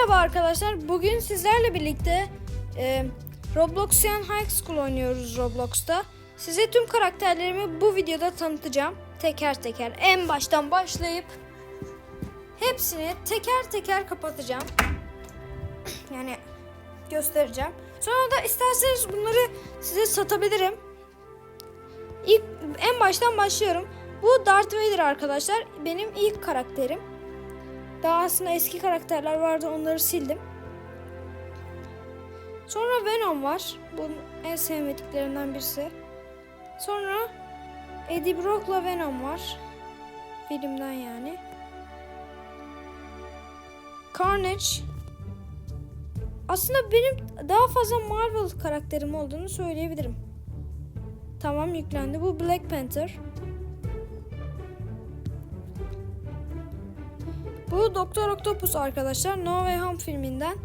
Merhaba arkadaşlar. Bugün sizlerle birlikte e, Robloxian High School oynuyoruz Roblox'ta. Size tüm karakterlerimi bu videoda tanıtacağım. Teker teker. En baştan başlayıp hepsini teker teker kapatacağım. Yani göstereceğim. Sonra da isterseniz bunları size satabilirim. İlk en baştan başlıyorum. Bu Darth Vader arkadaşlar. Benim ilk karakterim. Daha aslında eski karakterler vardı onları sildim. Sonra Venom var. Bunun en sevmediklerimden birisi. Sonra Eddie Brock'la Venom var. Filmden yani. Carnage. Aslında benim daha fazla Marvel karakterim olduğunu söyleyebilirim. Tamam yüklendi. Bu Black Panther. Bu Doktor Octopus arkadaşlar. No Way Home filminden.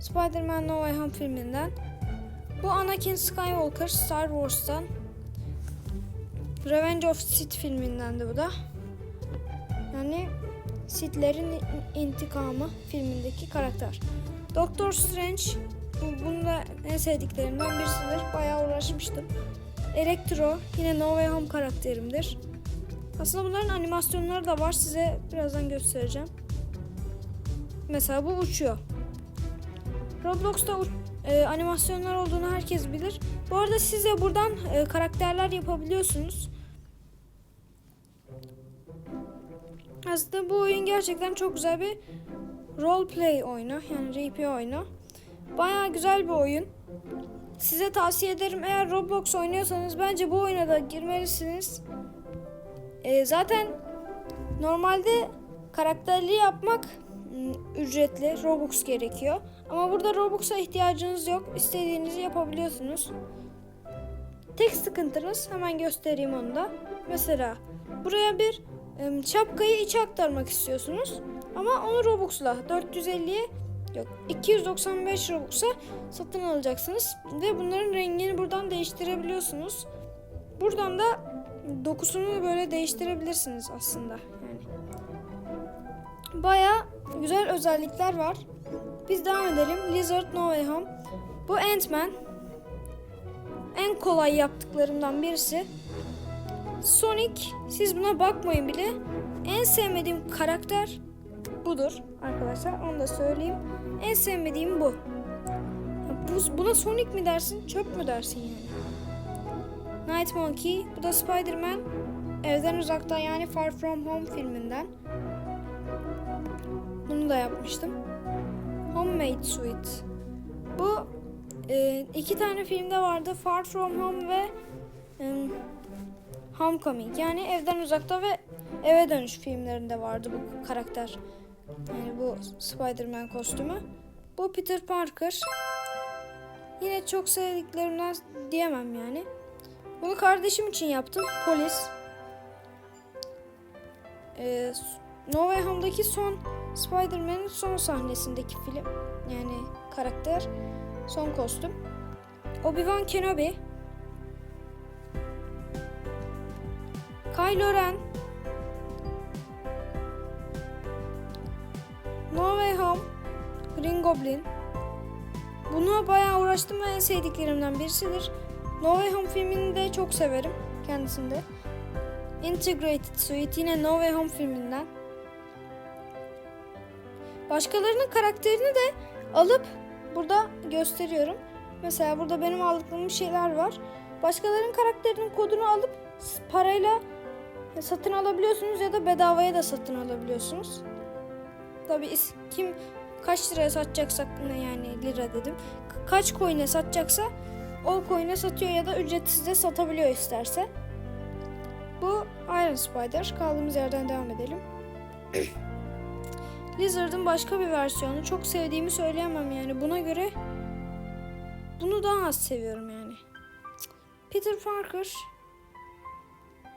Spider-Man No Way Home filminden. Bu Anakin Skywalker Star Wars'tan. Revenge of Sith filminden de bu da. Yani Sith'lerin intikamı filmindeki karakter. Doctor Strange bu, bunu da en sevdiklerimden birisidir. Bayağı uğraşmıştım. Electro yine No Way Home karakterimdir. Aslında bunların animasyonları da var. Size birazdan göstereceğim. Mesela bu uçuyor. Roblox'ta e, animasyonlar olduğunu herkes bilir. Bu arada siz de buradan e, karakterler yapabiliyorsunuz. Aslında bu oyun gerçekten çok güzel bir role play oyunu. Yani RP oyunu. Bayağı güzel bir oyun. Size tavsiye ederim eğer Roblox oynuyorsanız bence bu oyuna da girmelisiniz. E, zaten normalde karakterli yapmak m, ücretli, Robux gerekiyor. Ama burada Robux'a ihtiyacınız yok. İstediğinizi yapabiliyorsunuz. Tek sıkıntınız hemen göstereyim onu da. Mesela buraya bir şapkayı içe aktarmak istiyorsunuz. Ama onu Robux'la 450'ye yok 295 Robux'a satın alacaksınız. Ve bunların rengini buradan değiştirebiliyorsunuz. Buradan da dokusunu böyle değiştirebilirsiniz aslında. Yani baya güzel özellikler var. Biz devam edelim. Lizard No Way Home. Bu Ant-Man. En kolay yaptıklarımdan birisi. Sonic, siz buna bakmayın bile. En sevmediğim karakter budur arkadaşlar. Onu da söyleyeyim. En sevmediğim bu. Bu buna Sonic mi dersin, çöp mü dersin yani? Night Monkey. Bu da Spider-Man. Evden uzakta yani Far From Home filminden. Bunu da yapmıştım. Homemade Sweet. Bu e, iki tane filmde vardı. Far From Home ve e, Homecoming. Yani evden uzakta ve eve dönüş filmlerinde vardı bu karakter. Yani bu Spider-Man kostümü. Bu Peter Parker. Yine çok sevdiklerimden diyemem yani. Bunu kardeşim için yaptım. Polis. Ee, No Way Home'daki son Spider-Man'in son sahnesindeki film. Yani karakter. Son kostüm. Obi-Wan Kenobi. Kylo Ren. No Way Home. Green Goblin. Buna bayağı uğraştım ve en sevdiklerimden birisidir. No Way Home filmini de çok severim kendisinde. Integrated Suite yine No Way Home filminden. Başkalarının karakterini de alıp burada gösteriyorum. Mesela burada benim aldıklarım şeyler var. Başkalarının karakterinin kodunu alıp parayla satın alabiliyorsunuz ya da bedavaya da satın alabiliyorsunuz. Tabii is- kim kaç liraya satacaksak yani lira dedim. Ka- Kaç coin'e satacaksa o coin'e satıyor ya da ücretsiz de satabiliyor isterse. Bu Iron Spider. Kaldığımız yerden devam edelim. Lizard'ın başka bir versiyonu. Çok sevdiğimi söyleyemem yani. Buna göre bunu daha az seviyorum yani. Peter Parker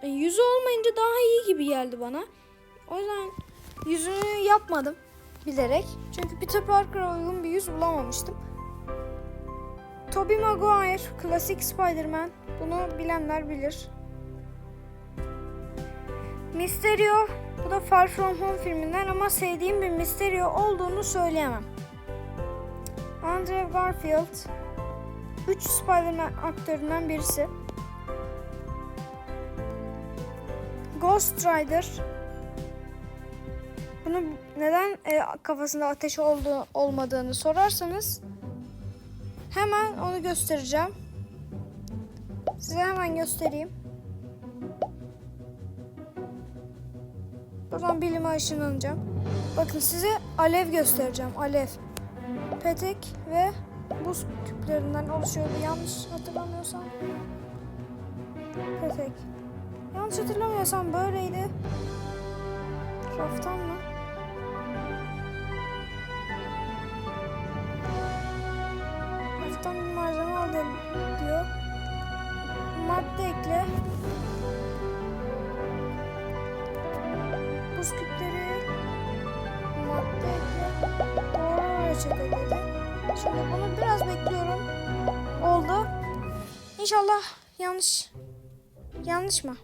e, yüzü olmayınca daha iyi gibi geldi bana. O yüzden yüzünü yapmadım bilerek. Çünkü Peter Parker'a uygun bir yüz bulamamıştım. Tobey Maguire, klasik Spider-Man. Bunu bilenler bilir. Mysterio, Bu da Far From Home filminden ama sevdiğim bir Mysterio olduğunu söyleyemem. Andrew Garfield 3 Spider-Man aktöründen birisi. Ghost Rider bunu neden e, kafasında ateş olduğu olmadığını sorarsanız hemen onu göstereceğim. Size hemen göstereyim. Buradan bilime ışınlanacağım. Bakın size alev göstereceğim. Alev. Petek ve buz küplerinden oluşuyordu. Yanlış hatırlamıyorsam. Petek. Yanlış hatırlamıyorsam böyleydi. Raftan mı? Madde ekle. Buz küpleri. Madde ekle. Doğru reçete dedi. Şimdi bunu biraz bekliyorum. Oldu. İnşallah yanlış. Yanlış mı?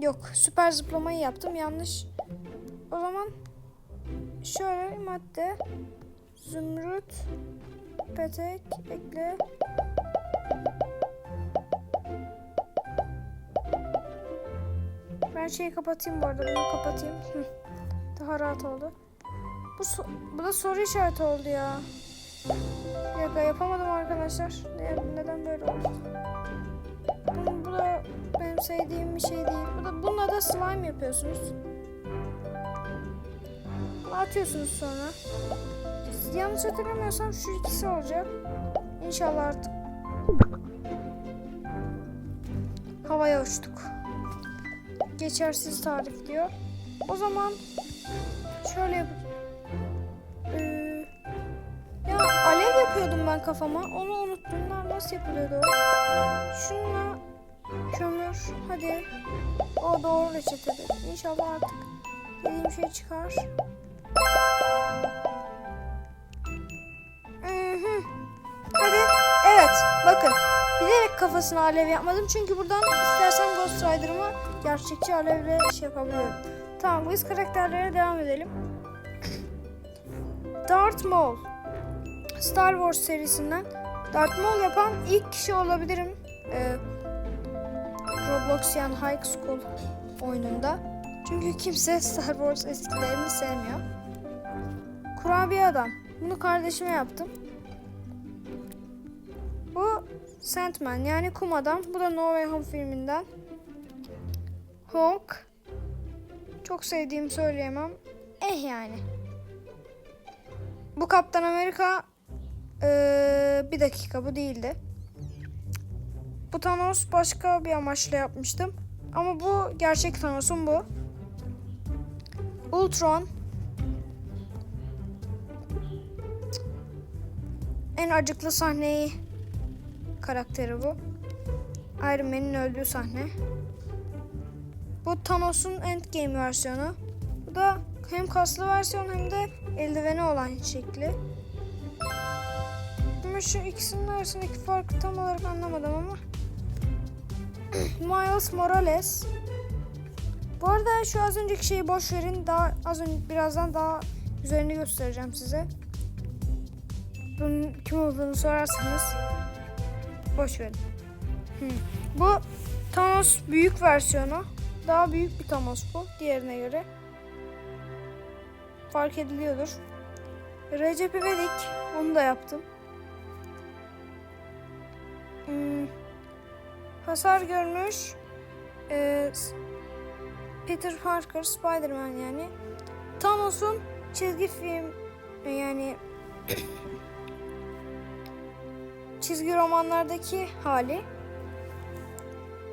Yok. Süper zıplamayı yaptım. Yanlış. O zaman şöyle madde. Zümrüt. Petek. Ekle. Ben şeyi kapatayım bu arada. Bunu kapatayım. Daha rahat oldu. Bu, so- bu da soru işareti oldu ya. Bir yapamadım arkadaşlar. Ne- neden böyle oldu? Bu, bu da benim sevdiğim bir şey değil. Bu da, bununla da slime yapıyorsunuz. Atıyorsunuz sonra. Yanlış hatırlamıyorsam şu ikisi olacak. İnşallah artık. Havaya uçtuk. Geçersiz tarif diyor. O zaman şöyle yap. Ee, ya alev yapıyordum ben kafama. Onu unuttum. Lan Nasıl yapılıyordu o? Şununla kömür. Hadi. O doğru reçetedir. İnşallah artık dediğim şey çıkar. Hadi. Evet. Bakın. Bilerek kafasına alev yapmadım. Çünkü buradan istersem Ghost Rider'ımı gerçekçi alevle şey yapabiliyorum. Tamam. Biz karakterlere devam edelim. Darth Maul. Star Wars serisinden Darth Maul yapan ilk kişi olabilirim. Ee, Robloxian High School oyununda. Çünkü kimse Star Wars eskilerini sevmiyor. Kurabiye adam. Bunu kardeşime yaptım. Bu Sandman yani kum adam. Bu da No Way Home filminden. Hulk. Çok sevdiğimi söyleyemem. Eh yani. Bu Kaptan Amerika ee, bir dakika bu değildi. Bu Thanos başka bir amaçla yapmıştım. Ama bu gerçek Thanos'un bu. Ultron. En acıklı sahneyi karakteri bu. Iron Man'in öldüğü sahne. Bu Thanos'un Endgame versiyonu. Bu da hem kaslı versiyon hem de eldiveni olan şekli. Ama şu ikisinin arasındaki farkı tam olarak anlamadım ama. Miles Morales. Bu arada şu az önceki şeyi boş verin. Daha az önce birazdan daha üzerini göstereceğim size. Bunun kim olduğunu sorarsanız boş verin. Hı. Bu Thanos büyük versiyonu. Daha büyük bir Thanos bu diğerine göre. Fark ediliyordur. Recep İvedik onu da yaptım. Hmm, hasar görmüş. Ee, Peter Parker, Spider-Man yani. Thanos'un çizgi film yani çizgi romanlardaki hali.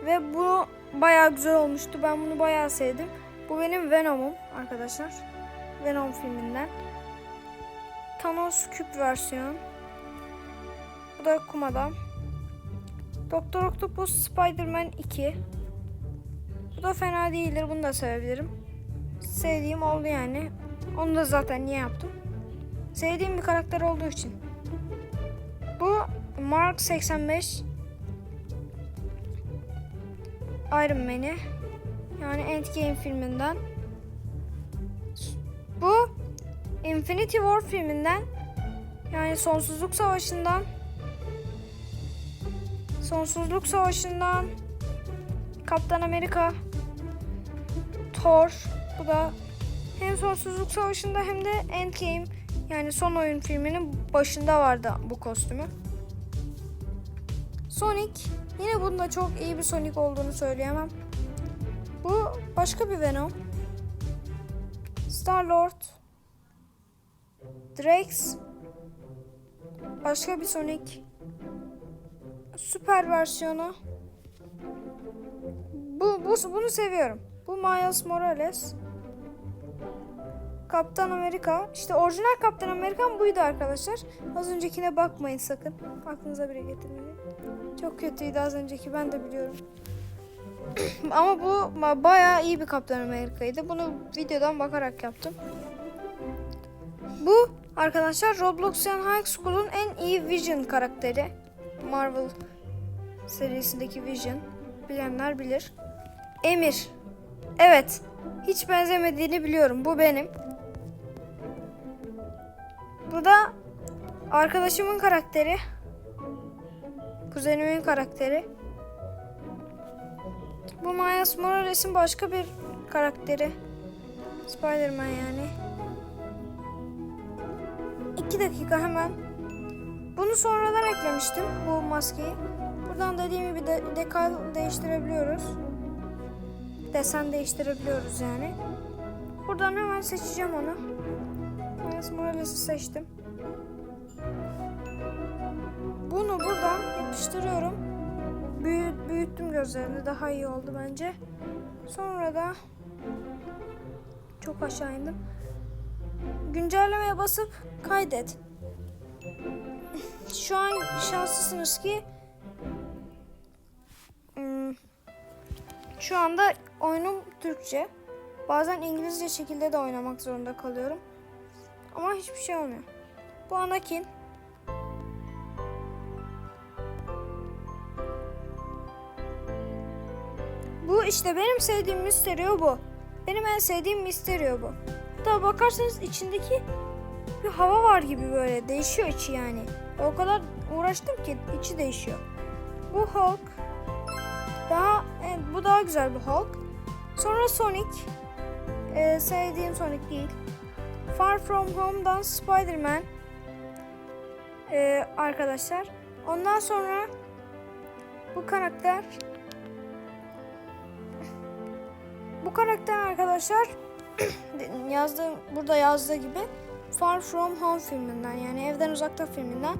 Ve bu bayağı güzel olmuştu. Ben bunu bayağı sevdim. Bu benim Venom'um arkadaşlar. Venom filminden. Thanos küp versiyon. Bu da kum adam. Doktor Octopus Spider-Man 2. Bu da fena değildir. Bunu da sevebilirim. Sevdiğim oldu yani. Onu da zaten niye yaptım? Sevdiğim bir karakter olduğu için. Bu Mark 85 Iron Man'i Yani Endgame filminden. Bu Infinity War filminden. Yani Sonsuzluk Savaşı'ndan. Sonsuzluk Savaşı'ndan. Kaptan Amerika. Thor. Bu da hem Sonsuzluk Savaşı'nda hem de Endgame yani son oyun filminin başında vardı bu kostümü. Sonic. Yine bunda çok iyi bir Sonic olduğunu söyleyemem. Bu başka bir Venom. Star-Lord. Drax. Başka bir Sonic. Süper versiyonu. Bu, bu bunu seviyorum. Bu Miles Morales. Kaptan Amerika. İşte orijinal Kaptan Amerikan buydu arkadaşlar. Az öncekine bakmayın sakın. Aklınıza bile getirmeyin. Çok kötüydü az önceki ben de biliyorum. Ama bu bayağı iyi bir Kaptan Amerika'ydı. Bunu videodan bakarak yaptım. Bu arkadaşlar Robloxian High School'un en iyi Vision karakteri. Marvel serisindeki Vision. Bilenler bilir. Emir. Evet. Hiç benzemediğini biliyorum. Bu benim. Bu da arkadaşımın karakteri. Kuzenimin karakteri. Bu Miles Morales'in başka bir karakteri. Spider-Man yani. İki dakika hemen. Bunu sonradan eklemiştim bu maskeyi. Buradan dediğim gibi de, dekal değiştirebiliyoruz. Desen değiştirebiliyoruz yani. Buradan hemen seçeceğim onu. Miles Morales'i seçtim. Bunu buradan yapıştırıyorum. Büyü, büyüttüm gözlerini. Daha iyi oldu bence. Sonra da çok aşağı indim. Güncellemeye basıp kaydet. Şu an şanslısınız ki hmm, şu anda oyunum Türkçe. Bazen İngilizce şekilde de oynamak zorunda kalıyorum. Ama hiçbir şey olmuyor. Bu Anakin. Bu işte benim sevdiğim Mysterio bu. Benim en sevdiğim Mysterio bu. Hatta bakarsanız içindeki bir hava var gibi böyle. Değişiyor içi yani. O kadar uğraştım ki içi değişiyor. Bu Hulk. Daha evet, bu daha güzel bir Hulk. Sonra Sonic. Ee, sevdiğim Sonic değil. Far From Home'dan Spider-Man. Ee, arkadaşlar. Ondan sonra bu karakter bu karakter arkadaşlar yazdığı burada yazdığı gibi Far From Home filminden yani evden uzakta filminden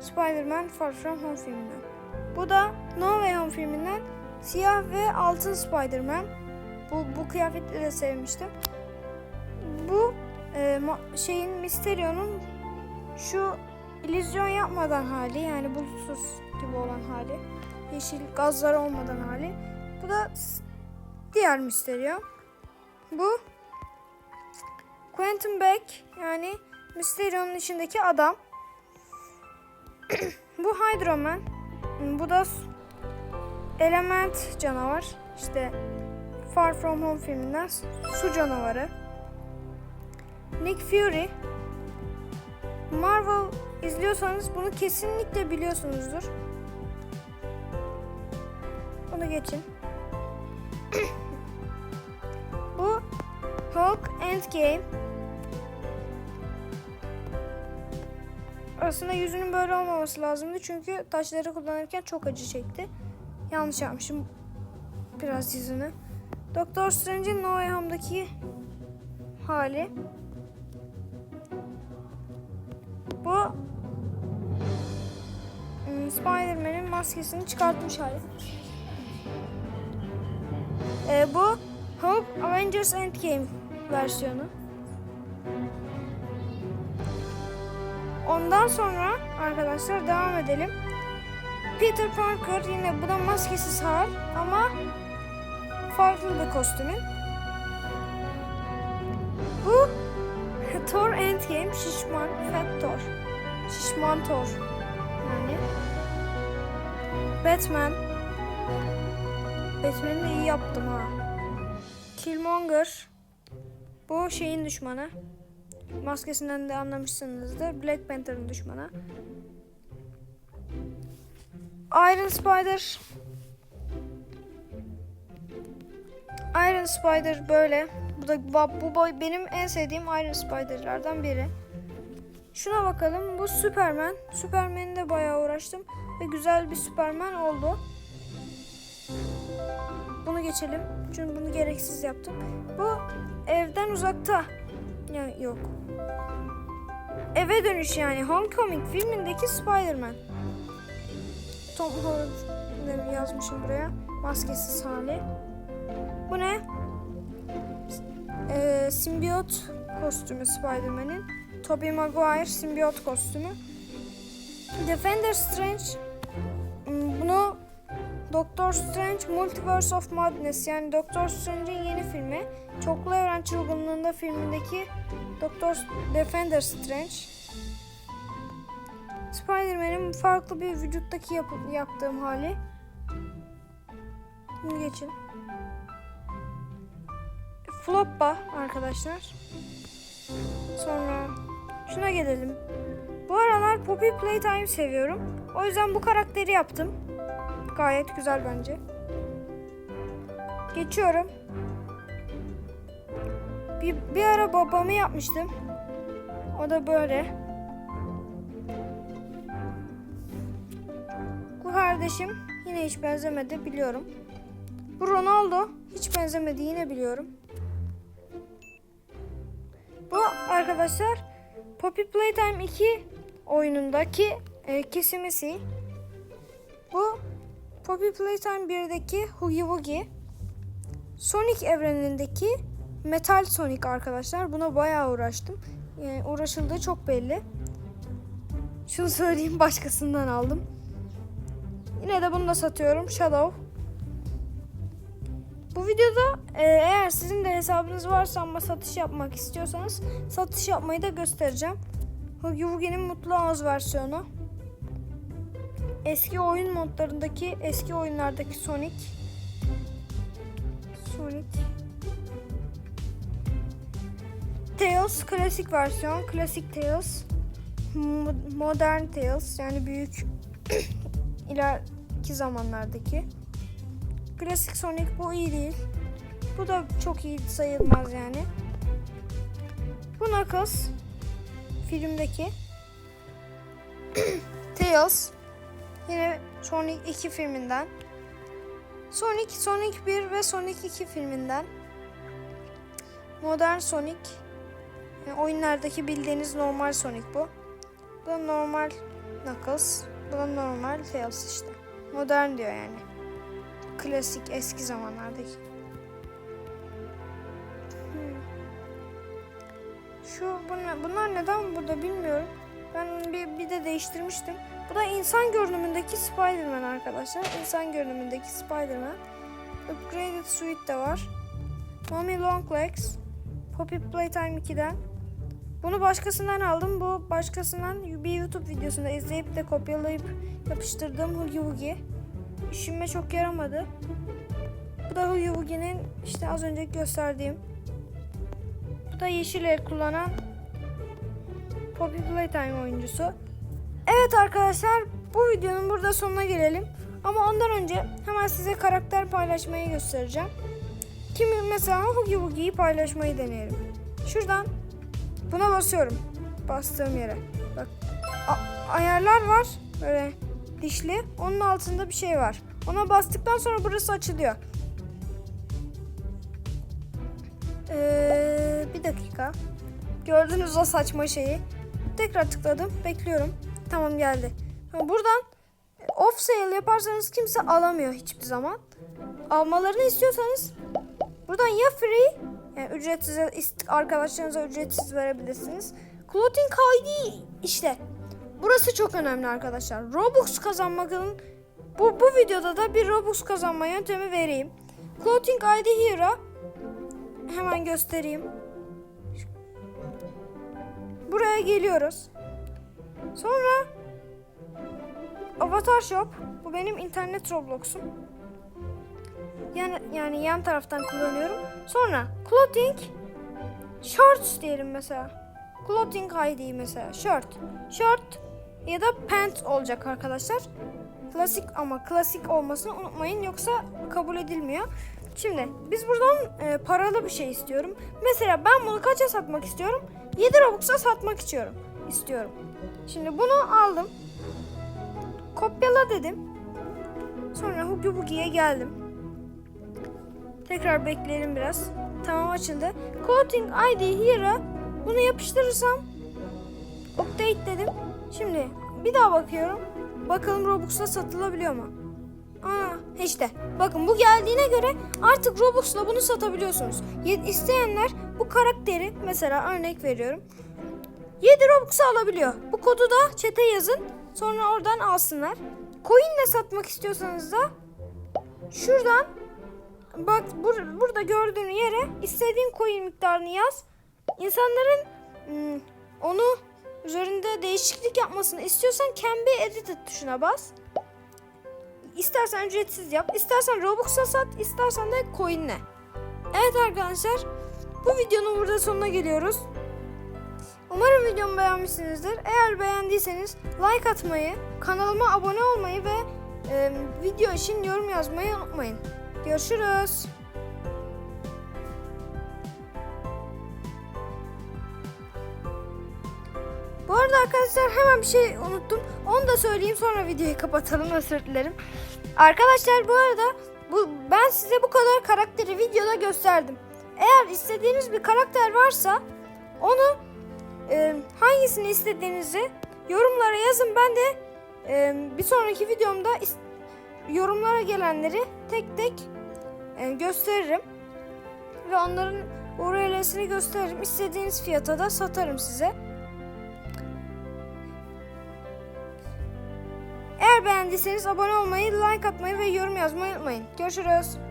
Spider-Man Far From Home filminden. Bu da No Way Home filminden siyah ve altın Spider-Man. Bu, bu kıyafetleri de sevmiştim. Bu e, şeyin Mysterio'nun şu illüzyon yapmadan hali yani bulutsuz gibi olan hali. Yeşil gazlar olmadan hali. Bu da diğer Mysterio. Bu Quentin Beck yani Mysterio'nun içindeki adam. Bu Hydro Man. Bu da Element canavar. İşte Far From Home filminden su canavarı. Nick Fury. Marvel izliyorsanız bunu kesinlikle biliyorsunuzdur. Bunu geçin. Bu Hulk Endgame. Aslında yüzünün böyle olmaması lazımdı çünkü taşları kullanırken çok acı çekti. Yanlış yapmışım biraz yüzünü. Doktor Strange'in No Way Home'daki hali. Spider-Man'in maskesini çıkartmış hali. Ee, bu Hulk Avengers Endgame versiyonu. Ondan sonra arkadaşlar devam edelim. Peter Parker yine bu da maskesiz hal ama farklı bir kostümün. Bu Thor Endgame şişman Fat Thor. Şişman Thor. Batman. Batman'i de iyi yaptım ha. Killmonger. Bu şeyin düşmanı. Maskesinden de anlamışsınızdır. Black Panther'ın düşmanı. Iron Spider. Iron Spider böyle. Bu da bu boy benim en sevdiğim Iron Spider'lardan biri. Şuna bakalım. Bu Superman. Superman'de de bayağı uğraştım ve güzel bir Superman oldu. Bunu geçelim. Çünkü bunu gereksiz yaptım. Bu evden uzakta. Ya yok. Eve dönüş yani. Homecoming filmindeki Spider-Man. Tom Holland yazmışım buraya. Maskesiz hali. Bu ne? Ee, simbiyot kostümü Spider-Man'in. Tobey Maguire simbiyot kostümü. Defender Strange Doctor Strange Multiverse of Madness yani Doctor Strange'in yeni filmi. Çoklu Evren Çılgınlığında filmindeki Doctor Defender Strange. Spider-Man'in farklı bir vücuttaki yap yaptığım hali. Bunu geçin. Floppa arkadaşlar. Sonra şuna gelelim. Bu aralar Poppy Playtime seviyorum. O yüzden bu karakteri yaptım. Gayet güzel bence. Geçiyorum. Bir, bir ara babamı yapmıştım. O da böyle. Bu kardeşim yine hiç benzemedi biliyorum. Bu Ronaldo hiç benzemedi yine biliyorum. Bu arkadaşlar Poppy Playtime 2 oyunundaki e, kesimisi. Bu Poppy Playtime 1'deki Hoogie Woogie. Sonic evrenindeki Metal Sonic arkadaşlar. Buna bayağı uğraştım. Yani uğraşıldığı çok belli. Şunu söyleyeyim başkasından aldım. Yine de bunu da satıyorum. Shadow. Bu videoda e, eğer sizin de hesabınız varsa ama satış yapmak istiyorsanız satış yapmayı da göstereceğim. Huggy Wugi'nin Mutlu Ağız versiyonu. Eski oyun modlarındaki, eski oyunlardaki Sonic. Sonic. Tails klasik versiyon, klasik Tails. Mo- Modern Tails yani büyük ileriki zamanlardaki. Klasik Sonic bu iyi değil. Bu da çok iyi sayılmaz yani. Bu Knuckles filmdeki Tails yine Sonic 2 filminden Sonic, Sonic 1 ve Sonic 2 filminden Modern Sonic yani oyunlardaki bildiğiniz normal Sonic bu. Bu da normal Knuckles. Bu da normal Tails işte. Modern diyor yani. Klasik eski zamanlardaki. Hmm. Şu bunlar, bunlar neden burada bilmiyorum. Ben bir, bir de değiştirmiştim. Bu da insan görünümündeki Spider-Man arkadaşlar. İnsan görünümündeki Spider-Man. Upgraded Suite de var. Mommy Long Legs. Poppy Playtime 2'den. Bunu başkasından aldım. Bu başkasından bir YouTube videosunda izleyip de kopyalayıp yapıştırdığım Huggy Wuggy. İşime çok yaramadı. Bu da Huggy Wuggy'nin işte az önce gösterdiğim. Bu da yeşil el kullanan Poppy Playtime oyuncusu. Evet arkadaşlar bu videonun burada sonuna gelelim. Ama ondan önce hemen size karakter paylaşmayı göstereceğim. Kimi mesela Huggy Wuggy'yi paylaşmayı deneyelim. Şuradan buna basıyorum. Bastığım yere. Bak ayarlar var. Böyle dişli. Onun altında bir şey var. Ona bastıktan sonra burası açılıyor. Ee, bir dakika. Gördünüz o saçma şeyi. Tekrar tıkladım. Bekliyorum. Tamam geldi. Buradan off sale yaparsanız kimse alamıyor hiçbir zaman. Almalarını istiyorsanız buradan ya free yani ücretsiz arkadaşlarınıza ücretsiz verebilirsiniz. Clothing ID işte. Burası çok önemli arkadaşlar. Robux kazanmanın bu, bu videoda da bir Robux kazanma yöntemi vereyim. Clothing ID Hero hemen göstereyim. Buraya geliyoruz. Sonra Avatar Shop. Bu benim internet Roblox'um. Yani, yani yan taraftan kullanıyorum. Sonra clothing shorts diyelim mesela. Clothing ID mesela shirt. Shirt ya da pants olacak arkadaşlar. Klasik ama klasik olmasını unutmayın yoksa kabul edilmiyor. Şimdi biz buradan e, paralı bir şey istiyorum. Mesela ben bunu kaça satmak istiyorum? 7 Robux'a satmak istiyorum. istiyorum. Şimdi bunu aldım. Kopyala dedim. Sonra Hugi Bugi'ye geldim. Tekrar bekleyelim biraz. Tamam açıldı. Clothing ID here'a bunu yapıştırırsam update dedim. Şimdi bir daha bakıyorum. Bakalım Robux'la satılabiliyor mu? Aa işte. Bakın bu geldiğine göre artık Robux'la bunu satabiliyorsunuz. Ye- İsteyenler bu karakteri mesela örnek veriyorum. 7 Robux'a alabiliyor. Bu kodu da chat'e yazın. Sonra oradan alsınlar. Coin'le satmak istiyorsanız da şuradan bak bur- burada gördüğün yere istediğin coin miktarını yaz. İnsanların hmm, onu üzerinde değişiklik yapmasını istiyorsan can be edited tuşuna bas. İstersen ücretsiz yap, istersen Robux'a sat, istersen de coin'le. Evet arkadaşlar, bu videonun burada sonuna geliyoruz. Umarım videomu beğenmişsinizdir. Eğer beğendiyseniz like atmayı, kanalıma abone olmayı ve e, video için yorum yazmayı unutmayın. Görüşürüz. Bu arada arkadaşlar hemen bir şey unuttum. Onu da söyleyeyim sonra videoyu kapatalım özür dilerim. Arkadaşlar bu arada bu ben size bu kadar karakteri videoda gösterdim. Eğer istediğiniz bir karakter varsa onu e, hangisini istediğinizi yorumlara yazın. Ben de e, bir sonraki videomda yorumlara gelenleri tek tek e, gösteririm. Ve onların URL'sini gösteririm. İstediğiniz fiyata da satarım size. Eğer beğendiyseniz abone olmayı, like atmayı ve yorum yazmayı unutmayın. Görüşürüz.